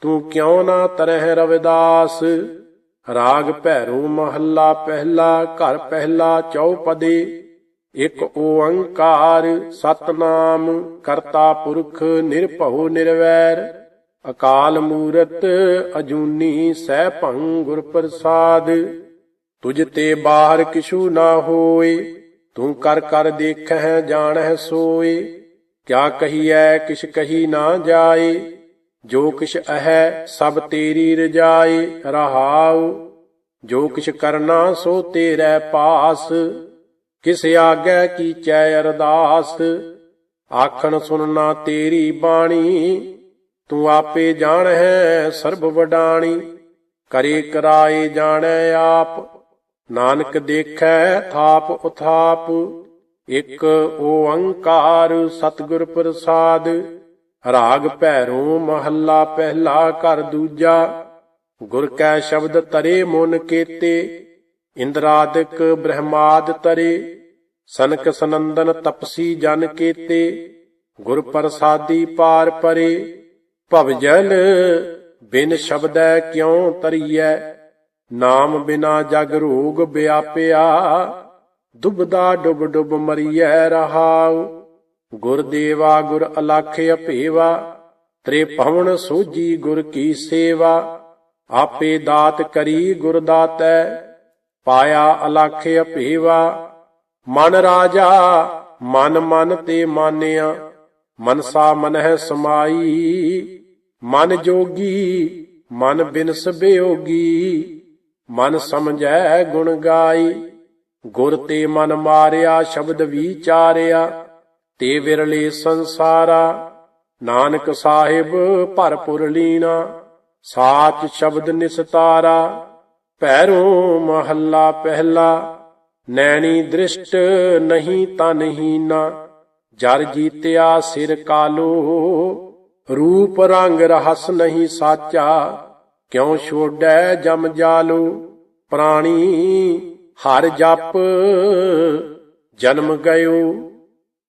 ਤੂੰ ਕਿਉ ਨਾ ਤਰਹਿ ਰਵਿਦਾਸ? ਰਾਗ ਭੈਰੋ ਮਹੱਲਾ ਪਹਿਲਾ, ਘਰ ਪਹਿਲਾ, ਚੌਪਦੇ। ਇਕ ਓੰਕਾਰ, ਸਤਨਾਮ, ਕਰਤਾ ਪੁਰਖ, ਨਿਰਭਉ, ਨਿਰਵੈਰ। ਅਕਾਲ ਮੂਰਤ, ਅਜੂਨੀ, ਸਹਿ ਭੰਗ ਗੁਰ ਪ੍ਰਸਾਦ ਤੁਝ ਤੇ ਬਾਹਰ ਕਿਛੂ ਨਾ ਹੋਏ, ਤੂੰ ਕਰ ਕਰ ਦੇਖਹਿ, ਜਾਣਹਿ ਸੋਏ। ਕਿਆ ਕਹੀਐ, ਕਿਛ ਕਹੀ ਨਾ ਜਾਏ। ਜੋ ਕਿਛ ਅਹੈ, ਸਭ ਤੇਰੀ ਰਜਾਏ ਰਹਾਉ। ਜੋ ਕਿਛ ਕਰਨਾ, ਸੋ ਤੇਰੇ ਪਾਸ। ਕਿਸ ਆਗੈ ਕੀਚੈ ਅਰਦਾਸ। ਆਖਣ ਸੁਨਣਾ ਤੇਰੀ ਬਾਣੀ। ਤੂੰ ਆਪੇ ਜਾਣ ਹੈ ਸਰਬ ਵਡਾਣੀ। ਕਰੇ ਕਰਾਏ ਜਾਣੈ ਆਪ। ਨਾਨਕ ਦੇਖੈ ਥਾਪ ਉਥਾਪ। ਇਕ ਓੰਕਾਰ ਸਤਿਗੁਰ ਪ੍ਰਸਾਦ। ਰਾਗ ਭੈਰੋਂ ਮਹੱਲਾ ਪਹਿਲਾ ਘਰ ਦੂਜਾ। ਗੁਰ ਕੈ ਸ਼ਬਦ ਤਰੇ ਮਨ ਕੀਤੇ, ਇੰਦਰਾਦਿਕ ਬ੍ਰਹਮਾਦ ਤਰੇ ਸਨਕ ਸਨੰਦਨ ਤਪਸੀ ਜਨ ਕੀਤੇ, ਗੁਰ ਪ੍ਰਸਾਦੀ ਪਾਰ ਪਰੇ। ਭਵਜਲ ਬਿਨ ਸ਼ਬਦੈ ਕਿਉ ਤਰੀਐ ਨਾਮ ਬਿਨਾ ਜਗ ਰੋਗ ਵਿਆਪਿਆ ਦੁਬਦਾ ਡੁਬ ਡੁਬ ਮਰੀਐ ਰਹਾਉ। ਗੁਰ ਦੇਵਾ, ਗੁਰ ਅਲਖ ਅਭੇਵਾ ਤ੍ਰੇ ਭਵਨ ਸੋਜੀ ਗੁਰ ਕੀ ਸੇਵਾ, ਆਪੇ ਦਾਤ ਕਰੀ ਗੁਰ ਦਾਤੈ, ਪਾਇਆ ਅਲਖ ਅਭੇਵਾ, ਮਨ ਰਾਜਾ, ਮਨ ਮਨ ਤੇ ਮਾਨਿਆ, ਮਨਸਾ ਮਨਹਿ ਸਮਾਈ, ਮਨ ਜੋਗੀ, ਮਨ ਬਿਨਸ ਬਿਯੋਗੀ ਮਨ ਸਮਝੈ ਗੁਣ ਗਾਈ, ਗੁਰ ਤੇ ਮਨ ਮਾਰਿਆ, ਸ਼ਬਦ ਵਿਚਾਰਿਆ ਤੇ ਵਿਰਲੇ ਸੰਸਾਰਾ। ਨਾਨਕ ਸਾਹਿਬ ਭਰਪੁਰ ਲੀਨਾ, ਸਾਚ ਸ਼ਬਦ ਨਿਸਤਾਰਾ। ਪੈਰੋਂ ਮਹੱਲਾ ਪਹਿਲਾ, ਨੈਣੀ ਦ੍ਰਿਸ਼ਟ ਨਹੀਂ ਤਨਹੀਨਾ ਜਰ ਜੀਤਿਆ ਸਿਰ ਕਾਲੋ, ਰੂਪ ਰੰਗ ਰਹਸ ਨਹੀਂ ਸਾਚਾ। ਕਿਉ ਛੋੜੈ ਜਮ ਜਾਲੋ, ਪ੍ਰਾਣੀ ਹਰ ਜਪ ਜਨਮ ਗਇਓ।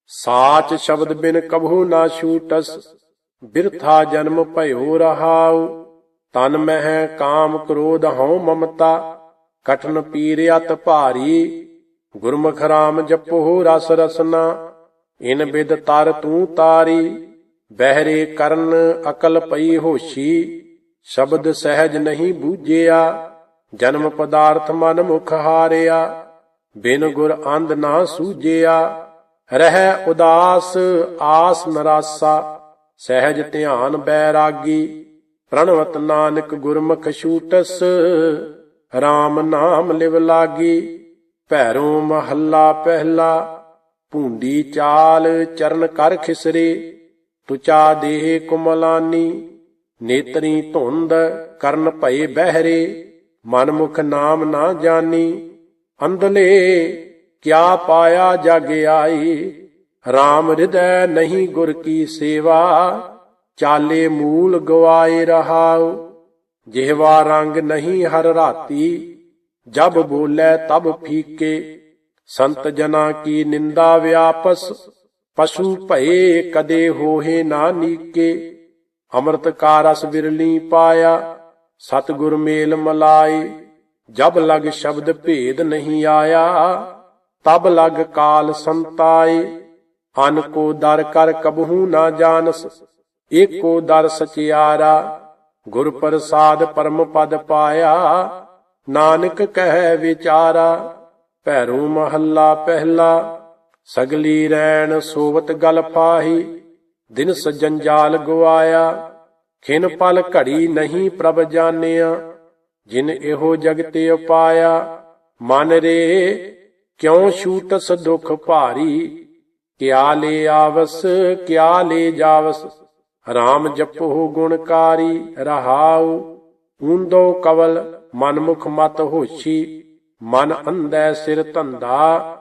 ਸਾਚ ਸ਼ਬਦ ਬਿਨ ਕਬਹੂ ਨਾ ਛੂਟਸ, ਬਿਰਥਾ ਜਨਮ ਭਇਓ ਰਹਾਉ। ਤਨ ਮਹਿ ਕਾਮ ਕ੍ਰੋਧ ਹਉ ਮਮਤਾ, ਕਠਨ ਪੀਰ ਭਾਰੀ। ਗੁਰਮੁਖ ਰਾਮ ਜਪੋ ਰਸ ਰਸਨਾ, ਇਨ ਬਿਦ ਤਰ ਤੂੰ ਤਾਰੀ। ਬਹਿਰੇ ਕਰਨ ਅਕਲ ਪਈ ਹੋਸ਼ੀ, ਸ਼ਬਦ ਸਹਿਜ ਨਹੀਂ ਬੂਝਿਆ। ਜਨਮ ਪਦਾਰਥ ਮਨ ਮੁਖ ਹਾਰਿਆ, ਬਿਨ ਗੁਰ ਅੰਧ ਨਾ ਸੂਝਿਆ। ਰਹਿ ਉਦਾਸ, ਆਸ ਨਰਾਸਾ, ਸਹਿਜ ਧਿਆਨ ਬੈਰਾਗੀ, ਪ੍ਰਣਵਤ ਨਾਨਕ ਗੁਰਮੁਖ ਛੂਟਸ RAM ਨਾਮ ਲਿਵ ਲਾਗੀ, ਭੈਰੋ ਮਹੱਲਾ ਪਹਿਲਾ, ਭੂੰਡੀ ਚਾਲ ਚਰਨ ਕਰ ਖਿਸਰੇ, ਤੁਚਾ ਦੇਹ ਕੁਮਲਾਨੀ, ਨੇਤਰੀ ਧੁੰਦ ਕਰਨ ਭਏ ਬਹਿਰੇ ਮਨ ਮੁਖ ਨਾਮ ਨਾ ਜਾਣੀ ਅੰਧਲੇ ਕਿਆ ਪਾਇਆ ਜਗ ਆਈ? RAM ਹਿਰਦੈ ਨਹੀਂ ਗੁਰ ਕੀ ਸੇਵਾ, ਚਾਲੇ ਮੂਲ ਗਵਾਏ ਰਹਾਉ। ਜਿਹਵਾ ਰੰਗ ਨਹੀਂ ਹਰ ਰਾਤੀ, ਜਬ ਬੋਲੇ ਤਬ ਫੀਕੇ। ਸੰਤ ਜਨਾ ਕੀ ਨਿੰਦਾ ਵਿਆਪਸ, ਪਸ਼ੂ ਭਏ ਕਦੇ ਹੋਏ ਨਾ ਨੀਕੇ। ਅੰਮ੍ਰਿਤ ਕਾ ਰਸ ਬਿਰਲੀ ਪਾਇਆ, ਸਤਿਗੁਰ ਮੇਲ ਮਲਾਈ ਜਬ ਲਗ ਸ਼ਬਦ ਭੇਦ ਨਹੀਂ ਆਇਆ ਤਬ ਲਗ ਕਾਲ ਸੰਤਾਏ, ਅਨ ਕੋ ਦਰ ਕਰ ਕਬਹੂ ਨਾ ਜਾਣਸ, ਏਕੋ ਦਰ ਸਚਿਆਰਾ, ਗੁਰ ਪ੍ਰਸਾਦ ਪਰਮ ਪਦ ਪਾਇਆ, ਨਾਨਕ ਕਹਿ ਵਿਚਾਰਾ, ਭੈਰੂ ਮਹੱਲਾ ਪਹਿਲਾ, ਸਗਲੀ ਰੈਣ ਸੋਵਤ ਗਲ ਫਾਹੀ, ਦਿਨ ਸਜੰਜਾਲ ਗਵਾਇਆ, ਖਿਨ ਪਲ ਘੜੀ ਨਹੀਂ ਪ੍ਰਭ ਜਾਣਿਆ, ਜਿਨ ਇਹੋ ਜਗਤੇ ਉਪਾਇਆ, ਮਨ ਰੇ ਕਿਉ ਛੂਟਸ ਦੁਖ ਭਾਰੀ? ਕਿਆ ਲੈ ਆਵਸ, ਕਿਆ ਲੈ ਜਾਵਸ? RAM ਜਪੋ ਗੁਣਕਾਰੀ ਰਹਾਉ। ਊਂਦੋ ਕਵਲ, ਮਨਮੁਖ ਮਤ ਹੋਛੀ ਮਨ ਅੰਧੈ ਸਿਰ ਧੰਦਾ।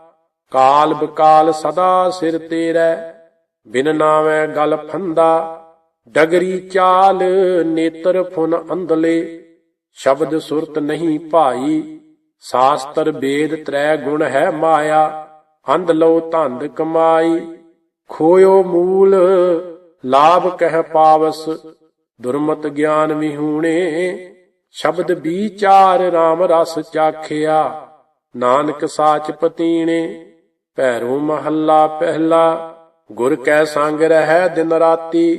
ਕਾਲ ਬਕਾਲ ਸਦਾ ਸਿਰ ਤੇਰੇ। ਬਿਨ ਨਾਵੇਂ ਗਲ ਫੰਦਾ। ਡਗਰੀ ਚਾਲ ਨੇਤਰ ਫੁਨ ਅੰਧਲੇ। ਸ਼ਬਦ ਸੁਰਤ ਨਹੀਂ ਭਾਈ। ਸਾਸਤਰ ਵੇਦ ਤ੍ਰੈ ਗੁਣ ਹੈ ਮਾਇਆ, ਅੰਧ ਲੋ ਧੰਦ ਕਮਾਈ। ਖੋਇਓ ਮੂਲ, ਲਾਭ ਕਹਿ ਪਾਵਸ, ਦੁਰਮਤ ਗਿਆਨ ਵਿਹੂਣੇ। ਸ਼ਬਦ ਵਿਚਾਰ RAM ਰਸ ਚਾਖਿਆ, ਨਾਨਕ ਸਾਚ ਪਤੀਣੇ। ਭੈਰੋ ਮਹੱਲਾ ਪਹਿਲਾ, ਗੁਰ ਕੈ ਸੰਗ ਰਹਿ ਦਿਨ ਰਾਤੀ।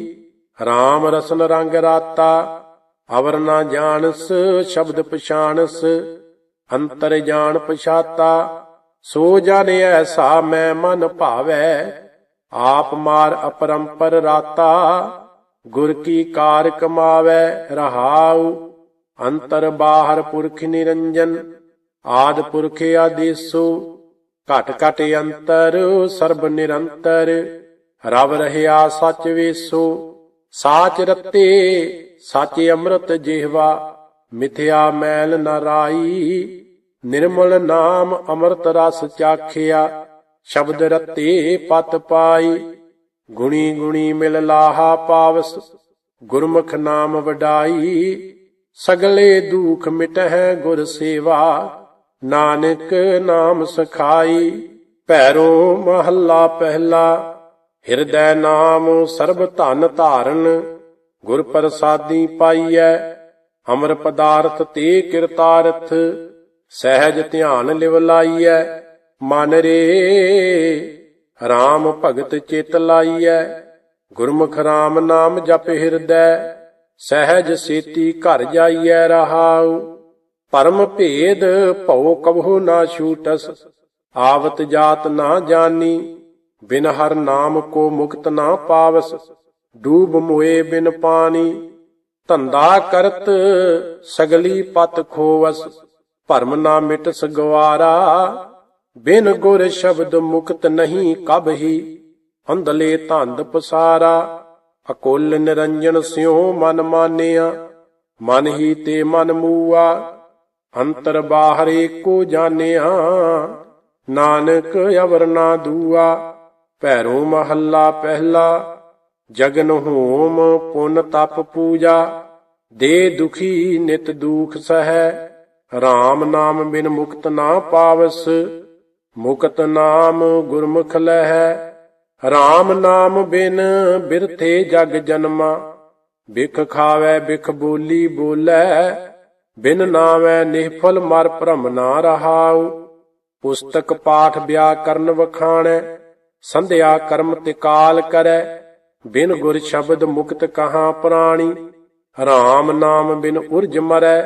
RAM ਰਸਨ ਰੰਗ ਰਾਤਾ, ਅਵਰ ਨਾ ਜਾਣਸ, ਸ਼ਬਦ ਪਛਾਣਸ। ਅੰਤਰ ਜਾਣ ਪਛਾਤਾ, ਸੋ ਜਨ ਐਸਾ ਮੈਂ ਮਨ ਭਾਵੈ। ਆਪ ਮਾਰ ਅਪਰੰਪਰ ਰਾਤਾ, ਗੁਰ ਕੀ ਕਾਰ ਕਮਾਵੈ ਰਹਾਉ। ਅੰਤਰ ਬਾਹਰ ਪੁਰਖ ਨਿਰੰਜਨ, ਆਦ ਪੁਰਖ ਆਦੇਸੋ। ਘਟ ਘਟ ਅੰਤਰ, ਸਰਬ ਨਿਰੰਤਰ, ਰਵ ਰਹਿਆ ਸਚ ਵੇਸੋ। ਸਾਚ ਰਤੇ, ਸਚ ਅੰਮ੍ਰਿਤ ਜਿਹਵਾ ਮਿਥਿਆ ਮੈਲ ਨ ਨਿਰਮਲ ਨਾਮ ਅੰਮ੍ਰਿਤ ਰਸ ਚਾਖਿਆ, ਸ਼ਬਦ ਰਤੇ ਪਤ ਪਾਈ। ਗੁਣੀ ਗੁਣੀ ਮਿਲ ਲਾਹਾ ਪਾਵਸ, ਗੁਰਮੁਖ ਨਾਮ ਵਡਾਈ। ਸਗਲੇ ਦੁਖ ਮਿਟਹਿ ਗੁਰ ਸੇਵਾ, ਨਾਨਕ ਨਾਮ ਸਖਾਈ। ਭੈਰੋ ਮਹੱਲਾ ਪਹਿਲਾ, ਹਿਰਦੈ ਨਾਮ ਸਰਬ ਧਨ ਧਾਰਨ, ਗੁਰ ਪ੍ਰਸਾਦੀ ਪਾਈਐ। ਅਮਰ ਪਦਾਰਥ ਤੇ ਕਿਰਤਾਰਥ, ਸਹਿਜ ਧਿਆਨ ਲਿਵ ਲਾਈਐ, ਮਨ ਰੇ। RAM ਭਗਤ ਚਿਤ ਲਾਈਐ, ਗੁਰਮੁਖ RAM ਨਾਮ ਜਪ ਹਿਰਦੈ, ਸਹਿਜ ਸੇਤੀ ਘਰ ਜਾਈਐ ਰਹਾਉ। ਪਰਮ ਭੇਦ ਭਉ ਕਬਹੁ ਨਾ ਛੂਟਸ, ਆਵਤ ਜਾਤ ਨਾ ਜਾਣੀ ਬਿਨ ਹਰ ਨਾਮ ਕੋ ਮੁਕਤ ਨਾ ਪਾਵਸ, ਡੂਬ ਮੋਏ ਬਿਨ ਪਾਣੀ ਧੰਦਾ ਕਰਤ ਸਗਲੀ ਪਤ ਖੋਵਸ, ਭਰਮ ਨਾ ਮਿਟਸ ਗਵਾਰਾ ਬਿਨ ਗੁਰ ਸ਼ਬਦ ਮੁਕਤ ਨਹੀਂ ਕਬਹੀ ਅੰਧਲੇ ਧੰਦ ਪਸਾਰਾ। ਅਕੁੱਲ ਨਿਰੰਜਨ ਸਿਉ ਮਨ ਮਾਨਿਆ, ਮਨ ਹੀ ਤੇ ਮਨ ਮੂਆ। ਅੰਤਰ ਬਾਹਰ ਏਕੋ ਜਾਣਿਆ, ਨਾਨਕ ਅਵਰ ਨਾ ਦੂਆ। ਭੈਰੋ ਮਹੱਲਾ ਪਹਿਲਾ ਜਗਨ ਹੋਮ ਪੁਨ ਤਪ ਪੂਜਾ, ਦੇ ਦੁਖੀ ਨਿਤ ਦੁਖ ਸਹੈ RAM ਨਾਮ ਬਿਨ ਮੁਕਤ ਨਾ ਪਾਵਸ, ਮੁਕਤ ਨਾਮ ਗੁਰਮੁਖ ਲਹੈ RAM ਨਾਮ ਬਿਨ ਬਿਰਥੇ ਜਗ ਜਨਮਾ, ਬਿਖ ਖਾਵੇ ਬਿਖ ਬੋਲੀ ਬੋਲੇ, ਬਿਨ ਨਾਮੈ ਨਿਹਫਲ ਮਰ ਭ੍ਰਮ ਨਾ ਰਹਾਉ, ਪੁਸਤਕ ਪਾਠ ਵਿਆਕਰਨ ਵਖਾਣੈ, ਸੰਧਿਆ ਕਰਮ ਤੇ ਕਾਲ ਕਰੈ ਬਿਨ ਗੁਰ ਸ਼ਬਦ ਮੁਕਤ ਕਹਾ ਪ੍ਰਾਣੀ? RAM ਨਾਮ ਬਿਨ ਉਰਜ ਮਰੈ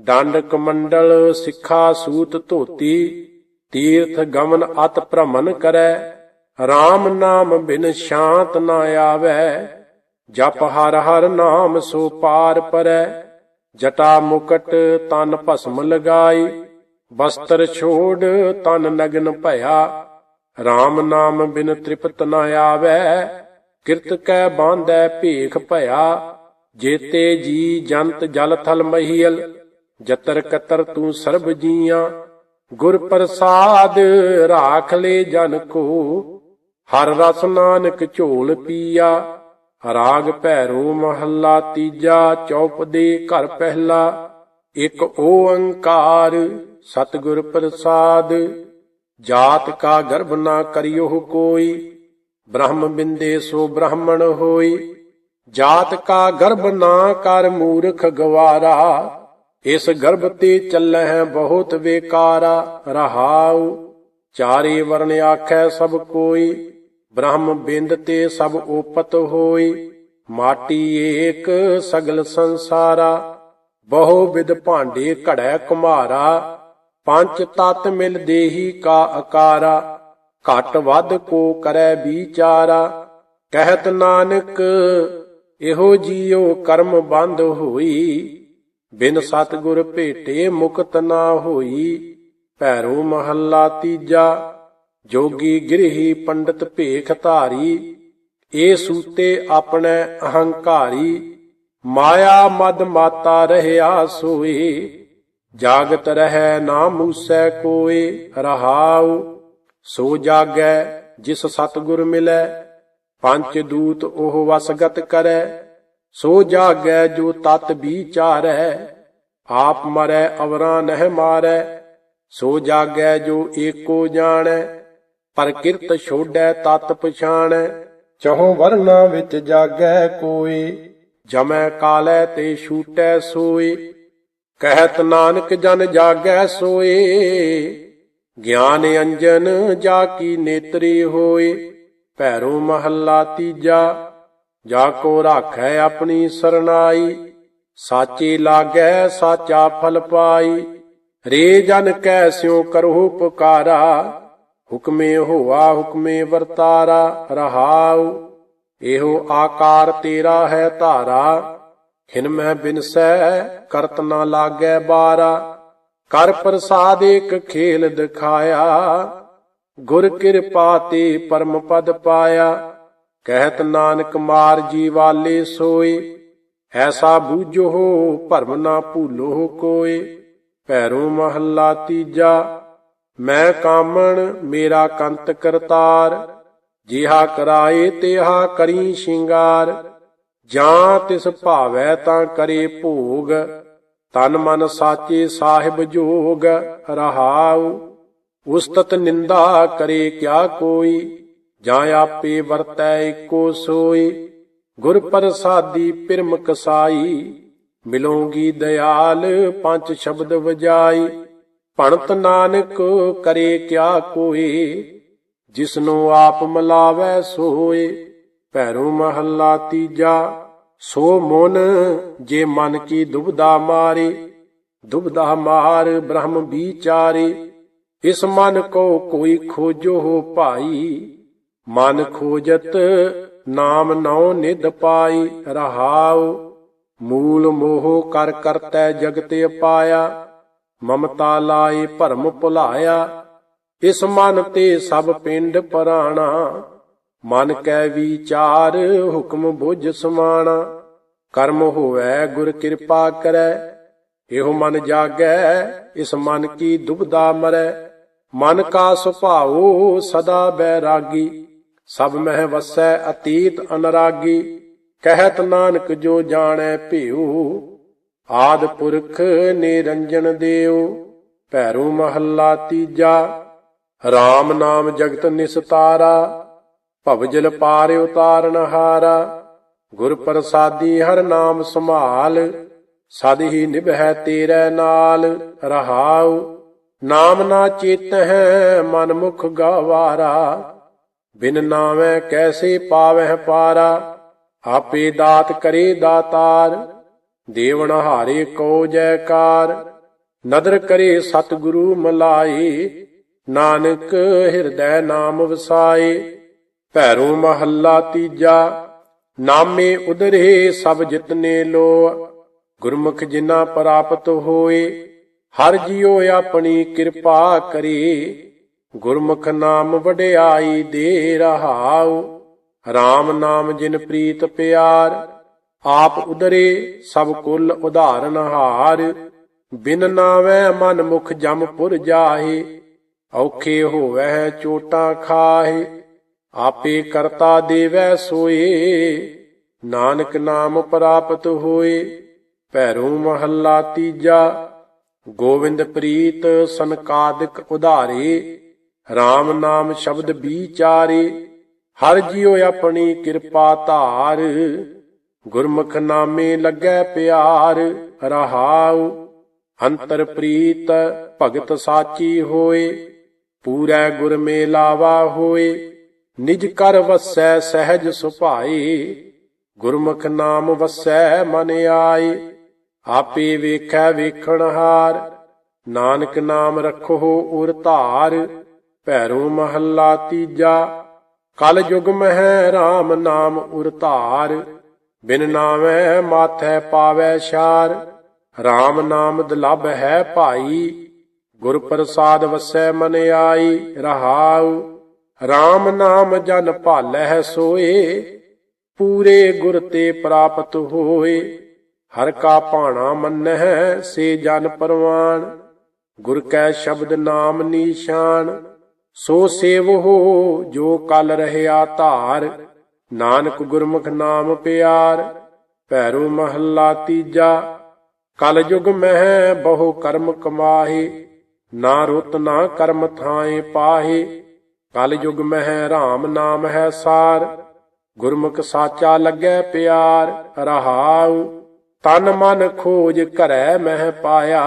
ਦੰਡ ਕਮੰਡਲ ਸਿੱਖਾ ਸੂਤ ਧੋਤੀ, ਤੀਰਥ ਗਮਨ ਅਤ ਭ੍ਰਮਨ ਕਰੈ। RAM ਨਾਮ ਬਿਨ ਸ਼ਾਂਤ ਨਾ ਆਵੈ, ਜਪ ਹਰ ਹਰ ਨਾਮ ਸੋ ਪਾਰ ਪਰੈ। ਜਟਾ ਮੁਕਟ ਤਨ ਭਸਮ ਲਗਾਈ, ਬਸਤਰ ਛੋੜ ਤਨ ਨਗਨ ਭਇਆ। RAM ਨਾਮ ਬਿਨ ਤ੍ਰਿਪਤ ਨ ਆਵੈ ਕਿਰਤ ਕੈ ਬਾਂਧੈ ਭੇਖ ਭਇਆ, ਜੇਤੇ ਜੀ ਜੰਤ ਜਲ ਥਲ ਮਹੀਲ ਜਤਰ ਕਤਰ ਤੂੰ ਸਰਬ ਜੀਆਂ, ਗੁਰ ਪ੍ਰਸਾਦ ਰਾਖ ਲੈ ਜਨ ਕੋ, ਹਰ ਰਸ ਨਾਨਕ ਝੋਲ ਪੀਆ, ਰਾਗ ਭੈਰੋ ਮਹੱਲਾ ਤੀਜਾ ਚੌਪਦੇ ਘਰ ਪਹਿਲਾ, ਇੱਕ ਓੰਕਾਰ ਸਤਿਗੁਰ ਪ੍ਰਸਾਦ, ਜਾਤ ਕਾ ਗਰਭ ਨਾ ਕਰਿਓ ਕੋਈ ਬ੍ਰਹਮ ਬਿੰਦੇ ਸੋ ਬ੍ਰਾਹਮਣ ਹੋਈ। ਜਾਤ ਕਾ ਗਰਭ ਨਾ ਕਰ ਮੂਰਖ ਗਵਾਰਾ। ਇਸ ਗਰਭ ਤੇ ਚੱਲਹਿ ਬਹੁਤ ਵੇਕਾਰਾ, ਰਹਾਉ। ਚਾਰੇ ਵਰਨ ਆਖੈ ਸਭ ਕੋਈ। ਬ੍ਰਹਮ ਬਿੰਦ ਤੇ ਸਭ ਉਪਤ ਹੋਈ। ਮਾਟੀ ਏਕ ਸਗਲ ਸੰਸਾਰਾ। ਬਹੁ ਵਿਦ ਭਾਂਡੇ ਘੜੈ ਕੁਮਾਰਾ। ਪੰਜ ਤਤ ਮਿਲ ਦੇਹੀ ਕਾ ਆਕਾਰਾ ਘਟ ਵੱਧ ਕੋ ਕਰੈ ਵਿਚਾਰਾ, ਕਹਿਤ ਨਾਨਕ, ਇਹੋ ਜੀਉ ਕਰਮ ਬੰਦ ਹੋਈ। ਬਿਨ ਸਤਗੁਰ ਭੇਟੇ ਮੁਕਤ ਨਾ ਹੋਈ, ਭੈਰੋ ਮਹੱਲਾ ਤੀਜਾ, ਜੋਗੀ ਗ੍ਰਹੀ ਪੰਡਤ ਭੇਖ ਧਾਰੀ, ਏ ਸੂਤੇ ਆਪਣੇ ਅਹੰਕਾਰੀ, ਮਾਇਆ ਮਦ ਮਾਤਾ ਰਹਿਆ ਸੋਏ। ਜਾਗਤ ਰਹਿ ਨਾ ਮੂਸੈ ਕੋਏ, ਰਹਾਉ ਸੋ ਜਾਗੈ ਜਿਸ ਸਤਗੁਰ ਮਿਲੈ ਪੰਜ ਦੂਤ ਉਹ ਵਸਗਤ ਕਰੈ। ਸੋ ਜਾਗੈ ਜੋ ਤਤ ਵਿਚਾਰੈ ਆਪ ਮਰੈ ਅਵਰਾ ਨਹਿ ਮਾਰੈ। ਸੋ ਜਾਗੈ ਜੋ ਏਕੋ ਜਾਣੈ ਪਰ ਕਿਰਤ ਛੋੜੈ ਤਤ ਪਛਾਣੈ। ਚਹੋ ਵਰਨਾ ਵਿੱਚ ਜਾਗੈ ਕੋਈ ਜਮੈ ਕਾਲੈ ਤੇ ਛੂਟੈ ਸੋਏ। ਕਹਿਤ ਨਾਨਕ ਜਨ ਜਾਗੈ ਸੋਏ। ਗਿਆਨ ਅੰਜਨ ਜਾ ਕੀ ਨੇਤਰੀ ਹੋਏ, ਭੈਰੋ ਮਹੱਲਾ ਤੀਜਾ, ਜਾ ਕੋ ਰਾਖੈ ਆਪਣੀ ਸਰਨਾਈ, ਸਾਚੀ ਲਾਗੈ ਸਾਚਾ ਫਲ ਪਾਈ, ਰੇ ਜਨ ਕੈ ਸਿਉ ਕਰਹੁ ਪੁਕਾਰਾ ਹੁਕਮੇ ਹੋਆ ਹੁਕਮੇ ਵਰਤਾਰਾ, ਰਹਾਉ, ਇਹੋ ਆਕਾਰ ਤੇਰਾ ਹੈ ਧਾਰਾ, ਖਿਨ ਮੈਂ ਬਿਨਸੈ ਕਰਤ ਨਾ ਲਾਗੈ ਬਾਰਾ। ਕਰ ਪ੍ਰਸਾਦ ਇੱਕ ਖੇਲ ਦਿਖਾਇਆ, ਗੁਰ ਕਿਰਪਾ ਤੇ ਪਰਮ ਪਦ ਪਾਇਆ। ਕਹਿਤ ਨਾਨਕ ਮਾਰ ਜੀ ਵਾਲੇ ਸੋਏ, ਐਸਾ ਬੂਝੋ ਭਰਮ ਨਾ ਭੂਲੋ ਕੋਏ। ਭੈਰੋ ਮਹੱਲਾ ਤੀਜਾ, ਮੈਂ ਕਾਮਣ ਮੇਰਾ ਕੰਤ ਕਰਤਾਰ, ਜਿਹਾ ਕਰਾਏ ਤਿਹਾ ਕਰੀ ਸ਼ਿੰਗਾਰ। ਜਾਂ ਤਿਸ ਭਾਵੈ ਤਾਂ ਕਰੇ ਭੋਗ ਤਨ ਮਨ ਸਾਚੇ ਸਾਹਿਬ ਜੋਗ ਰਹਾਉ, ਉਸਤਤ ਨਿੰਦਾ ਕਰੇ ਕਿਆ ਕੋਈ, ਜਾਂ ਆਪੇ ਵਰਤੈ ਇੱਕੋ ਸੋਈ, ਗੁਰ ਪ੍ਰਸਾਦੀ ਪਿਰਮ ਕਸਾਈ ਮਿਲੋਗੀ ਦਇਆਲ ਪੰਜ ਸ਼ਬਦ ਵਜਾਈ, ਭਣਤ ਨਾਨਕ ਕਰੇ ਕਿਆ ਕੋਏ ਜਿਸਨੂੰ ਆਪ ਮਲਾਵੈ ਸੋਏ, ਭੈਰੋ ਮਹੱਲਾ ਤੀਜਾ ਸੋ ਮਨ ਜੇ ਮਨ ਕੀ ਦੁਬਦਾ ਮਾਰੇ, ਦੁਬਦਾ ਮਾਰ ਬ੍ਰਹਮ ਵਿਚਾਰੇ। ਇਸ ਮਨ ਕੋ ਕੋਈ ਖੋਜੋ ਹੋ ਭਾਈ, ਮਨ ਖੋਜਤ ਨਾਮ ਨਉ ਨਿਦ ਪਾਈ ਰਹਾਉ। ਮੂਲ ਮੋਹ ਕਰ ਕਰਤੈ ਜਗਤੇ ਪਾਇਆ, ਮਮਤਾ ਲਾਏ ਭਰਮ ਭੁਲਾਇਆ। ਇਸ ਮਨ ਤੇ ਸਭ ਪਿੰਡ ਪਰਾਣਾ ਮਨ ਕੈ ਵਿਚਾਰ, ਹੁਕਮ ਬੁਝ ਸਮਾਣਾ। ਕਰਮ ਹੋਵੈ, ਗੁਰ ਕਿਰਪਾ ਕਰੈ। ਇਹੋ ਮਨ ਜਾਗੈ, ਇਸ ਮਨ ਕੀ ਦੁਬਦਾ ਮਰੈ। ਮਨ ਕਾ ਸੁਭਾਉ ਸਦਾ ਬੈਰਾਗੀ। ਸਭ ਮਹਿ ਵਸੈ, ਅਤੀਤ ਅਨਰਾਗੀ। ਕਹਿਤ ਨਾਨਕ ਜੋ ਜਾਣੈ ਭਿਉ, ਆਦ ਪੁਰਖ ਨਿਰੰਜਨ ਦੇਉ। ਭੈਰੋ ਮਹੱਲਾ ਤੀਜਾ RAM ਨਾਮ ਜਗਤ ਨਿਸਤਾਰਾ। ਭਵਜਲ ਪਾਰ ਉਤਾਰਨ ਹਾਰਾ ਗੁਰ ਪ੍ਰਸਾਦੀ ਹਰ ਨਾਮ ਸੰਭਾਲ। ਸਦ ਹੀ ਨਿਭੈ ਤੇਰੇ ਨਾਲ। ਰਹਾਉ, ਨਾਮ ਨਾ ਚੇਤਹਿ, ਮਨ ਮੁਖ ਗਵਾਰਾ। ਬਿਨ ਨਾਮੈ ਕੈਸੇ ਪਾਵਹਿ ਪਾਰਾ। ਆਪੇ ਦਾਤ ਕਰੇ ਦਾਤਾਰ। ਦੇਵਨ ਹਾਰੇ ਕੋ ਜੈਕਾਰ। ਨਦਰ ਕਰੇ ਸਤਿਗੁਰੂ ਮਲਾਈ ਨਾਨਕ ਹਿਰਦੈ ਨਾਮ ਵਸਾਏ। ਭੈਰੋ ਮਹੱਲਾ ਤੀਜਾ, ਨਾਮੇ ਉਦਰੇ ਸਭ ਜਿਤਨੇ ਲੋ ਗੁਰਮੁਖ ਜਿਨਾ ਪ੍ਰਾਪਤ ਹੋਏ, ਹਰ ਜਿਉ ਆਪਣੀ ਕਿਰਪਾ ਕਰੇ। ਗੁਰਮੁਖ ਨਾਮ ਵਡਿਆਈ ਦੇ ਰਹਾਉ RAM ਨਾਮ ਜਿਨ ਪ੍ਰੀਤ ਪਿਆਰ, ਆਪ ਉਧਰੇ ਸਭ ਕੁਲ ਉਧਾਰਨ ਹਾਰ। ਬਿਨ ਨਾਵੈ ਮਨ ਮੁਖ ਜਮ ਪੁਰ ਜਾਹੇ, ਔਖੇ ਹੋਵੈ ਚੋਟਾਂ ਖਾਹੇ। ਆਪੇ ਕਰਤਾ ਦੇਵੈ ਸੋਏ, ਨਾਨਕ ਨਾਮ ਪ੍ਰਾਪਤ ਹੋਏ, ਭੈਰੋ ਮਹੱਲਾ ਤੀਜਾ, ਗੋਵਿੰਦ ਪ੍ਰੀਤ ਸੰਕਾਦਿਕ ਉਧਾਰੇ RAM ਨਾਮ ਸ਼ਬਦ ਵਿਚਾਰੇ, ਹਰ ਜਿਉ ਆਪਣੀ ਕਿਰਪਾ ਧਾਰ, ਗੁਰਮੁਖ ਨਾਮੇ ਲੱਗੈ ਪਿਆਰ, ਰਹਾਉ, ਅੰਤਰ ਪ੍ਰੀਤ ਭਗਤ ਸਾਚੀ ਹੋਏ, ਪੂਰੈ ਗੁਰ ਮੇਲਾਵਾ ਹੋਏ ਨਿਜ ਕਰ ਵਸੈ ਸਹਿਜ ਸੁਭਾਈ, ਗੁਰਮੁਖ ਨਾਮ ਵਸੈ ਮਨ ਆਏ ਆਪੇ ਵੇਖੈ ਵੇਖਣਹਾਰ ਨਾਨਕ ਨਾਮ ਰਖੋ ਉਰ ਧਾਰ, ਭੈਰੋ ਮਹੱਲਾ ਤੀਜਾ। ਕਲ ਯੁਗ ਮਹਿ RAM ਨਾਮ ਉਰ ਧਾਰ, ਬਿਨ ਨਾਮੈ ਮਾਥੈ ਪਾਵੈ ਸ਼ਾਰ। RAM ਨਾਮ ਦੁਲਭ ਹੈ ਭਾਈ, ਗੁਰ ਪ੍ਰਸਾਦ ਵਸੈ ਮਨ ਆਈ, ਰਹਾਉ। RAM ਨਾਮ ਜਨ ਭਾਲੈ ਸੋਏ, ਪੂਰੇ ਗੁਰ ਤੇ ਪ੍ਰਾਪਤ ਹੋਏ। ਹਰ ਕਾ ਭਾਣਾ ਮੰਨਹਿ ਸੇ ਜਨ ਪਰਵਾਨ, ਗੁਰ ਕੈ ਸ਼ਬਦ ਨਾਮ ਨੀਸ਼ਾਨ। ਸੋ ਸੇਵੋ ਜੋ ਕਲ ਰਹਿਆ ਧਾਰ, ਨਾਨਕ ਗੁਰਮੁਖ ਨਾਮ ਪਿਆਰ। ਭੈਰੋ ਮਹੱਲਾ ਤੀਜਾ, ਕਲ ਯੁਗ ਮਹਿ ਬਹੁ ਕਰਮ ਕਮਾਹੇ, ਨਾ ਰੁੱਤ ਨਾ ਕਰਮ ਥਾਏ ਪਾਹੇ। ਕਲ ਯੁਗ ਮਹਿ RAM ਨਾਮ ਹੈ ਸਾਰ, ਗੁਰਮੁਖ ਸਾਚਾ ਲੱਗੈ ਪਿਆਰ, ਰਹਾਉ, ਤਨ ਮਨ ਖੋਜ ਕਰੈ ਮਹਿ ਪਾਇਆ,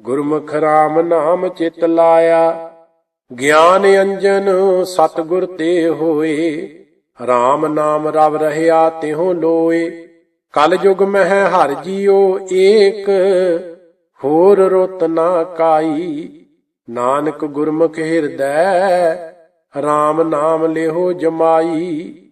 ਗੁਰਮੁਖ RAM ਨਾਮ ਚਿਤ ਲਾਇਆ, ਗਿਆਨ ਅੰਜਨ ਸਤਿਗੁਰ ਤੇ ਹੋਏ RAM ਨਾਮ ਰਵ ਰਹਿਆ ਤਿਹੁ ਲੋਏ, ਕਲ ਯੁਗ ਮਹਿ ਹਰ ਜੀਓ ਏਕ, ਹੋਰ ਰੁਤ ਨਾ ਕਾਈ ਨਾਨਕ ਗੁਰਮੁਖ ਹਿਰਦੈ RAM ਨਾਮ ਲਿਹੋ ਜਮਾਈ।